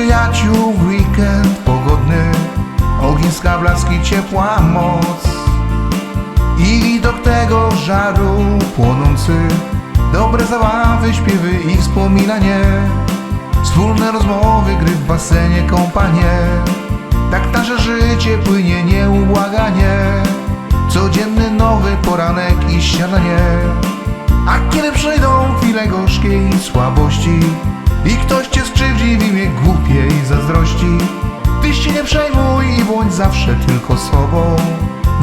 przyjaciół w weekend pogodny. Ogniska blaski ciepła moc. I widok tego żaru płonący. Dobre zabawy, śpiewy i wspominanie. Wspólne rozmowy, gry w basenie, kompanie. Tak nasze życie płynie nieubłaganie. Codzienny nowy poranek i śniadanie. A kiedy przyjdą chwile gorzkiej słabości I ktoś cię zawsze tylko sobą.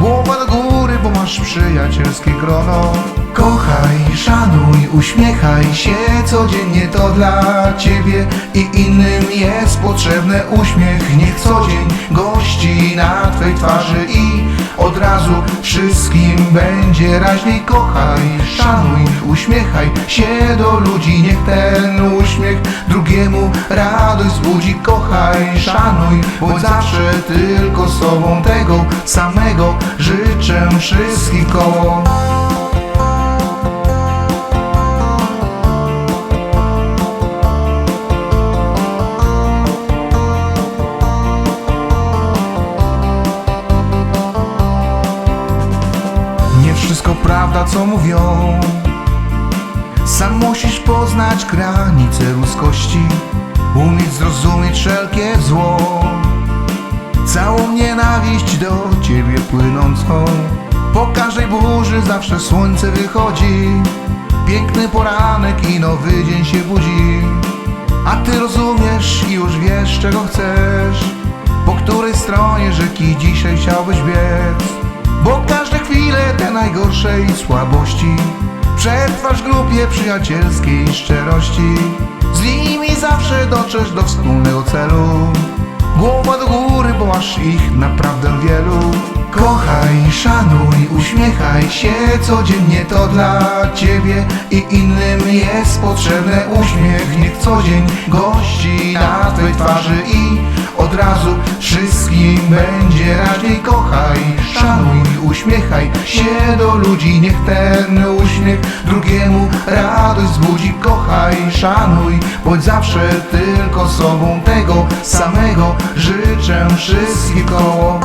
Głowa do góry, bo masz przyjacielskie grono. Kochaj, szanuj, uśmiechaj się codziennie to dla ciebie I innym jest potrzebny uśmiech. Niech co dzień gości na twej twarzy i od razu wszystkim będzie raźniej. Kochaj, szanuj, uśmiechaj się do ludzi Niech ten uśmiech drugiemu radość wzbudzi Kochaj, szanuj, bądź zawsze tylko sobą. Tego samego życzę wszystkim. Koło wszystko prawda, co mówią Sam musisz poznać granice ludzkości Umieć zrozumieć wszelkie zło. Całą nienawiść do ciebie płynącą Po każdej burzy zawsze słońce wychodzi. Piękny poranek i nowy dzień się budzi. A ty rozumiesz i już wiesz czego chcesz. Po której stronie rzeki dzisiaj chciałbyś biec? Bo każde chwile te najgorszej słabości Przetrwasz w grupie przyjacielskiej szczerości. Z nimi zawsze dotrzesz do wspólnego celu. Głowa do góry, bo masz ich naprawdę wielu. Kochaj, szanuj, uśmiechaj się codziennie to dla ciebie I innym jest potrzebny uśmiech. Niech co dzień gości na twej twarzy i od razu wszystkim będzie raźniej Kochaj, szanuj, uśmiechaj się do ludzi. Niech ten uśmiech drugiemu radość wzbudzi Kochaj, szanuj, bądź zawsze tylko sobą Tego samego. Życzę wszystkim koło